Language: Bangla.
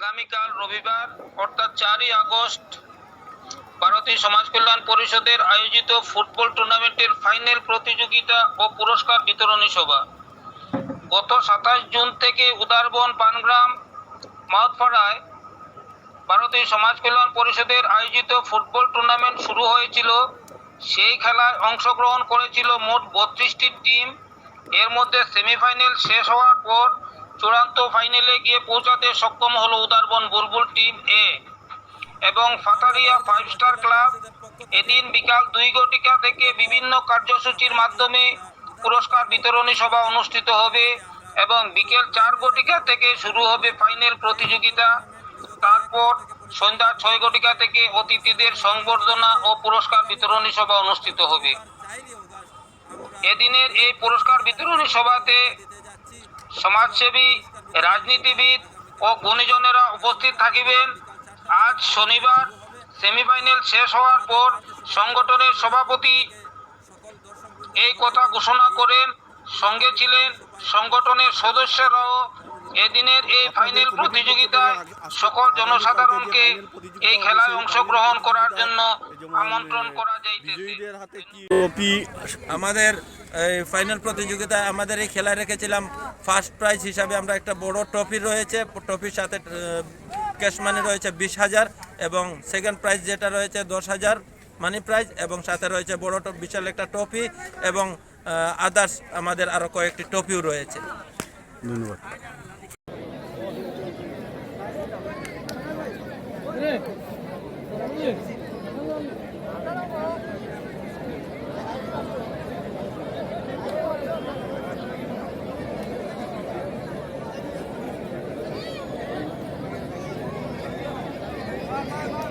আগামীকাল রবিবার, অর্থাৎ চারই আগস্ট, ভারতীয় সমাজ কল্যাণ পরিষদের আয়োজিত ফুটবল টুর্নামেন্টের ফাইনাল প্রতিযোগিতা ও পুরস্কার বিতরণী সভা। গত সাতাশ জুন থেকে উদারবন, পানগ্রাম মাউথপাড়ায় ভারতীয় সমাজ কল্যাণ পরিষদের আয়োজিত ফুটবল টুর্নামেন্ট শুরু হয়েছিল। সেই খেলায় অংশগ্রহণ করেছিল মোট বত্রিশটি টিম। এর মধ্যে সেমিফাইনাল শেষ হওয়ার পর চূড়ান্ত ফাইনালে গিয়ে পৌঁছাতে সক্ষম হলো উদারবন বুলবুল টিম এ এবং ফাতারিয়া ফাইভ স্টার ক্লাব এদিন বিকাল দুই ঘটিকা থেকে বিভিন্ন কার্যসূচির মাধ্যমে পুরস্কার বিতরণী সভা অনুষ্ঠিত হবে এবং বিকেল চার ঘটিকা থেকে শুরু হবে ফাইনাল প্রতিযোগিতা। তারপর সন্ধ্যা ছয় ঘটিকা থেকে অতিথিদের সংবর্ধনা ও পুরস্কার বিতরণী সভা অনুষ্ঠিত হবে। এদিনের এই পুরস্কার বিতরণী সভাতে সমাজসেবী, রাজনীতিবিদ ও গুণীজনেরা উপস্থিত থাকিবেন। আজ শনিবার সেমিফাইনাল শেষ হওয়ার পর সংগঠনের সভাপতি এই কথা ঘোষণা করেন। সঙ্গে ছিলেন সংগঠনের সদস্যরাও এদিনের এই ফাইনাল প্রতিযোগিতায় সকল জনসাধারণকে এই খেলায় অংশগ্রহণ করার জন্য আমন্ত্রণ করা যাইতেছে। বিজয়ীদের হাতে কি ট্রফি আমাদের এই ফাইনাল প্রতিযোগিতায় আমাদের এই খেলায় রেখেছিলাম ফার্স্ট প্রাইজ হিসাবে আমরা একটা বড় ট্রফি রয়েছে। ট্রফির সাথে ক্যাশ মানি রয়েছে বিশ হাজার এবং সেকেন্ড প্রাইজ যেটা রয়েছে দশ হাজার মানি প্রাইজ এবং সাথে রয়েছে বড় বিশাল একটা ট্রফি এবং আদার্স আমাদের আরও কয়েকটি ট্রফিও রয়েছে। ধন্যবাদ। Bye, bye, bye.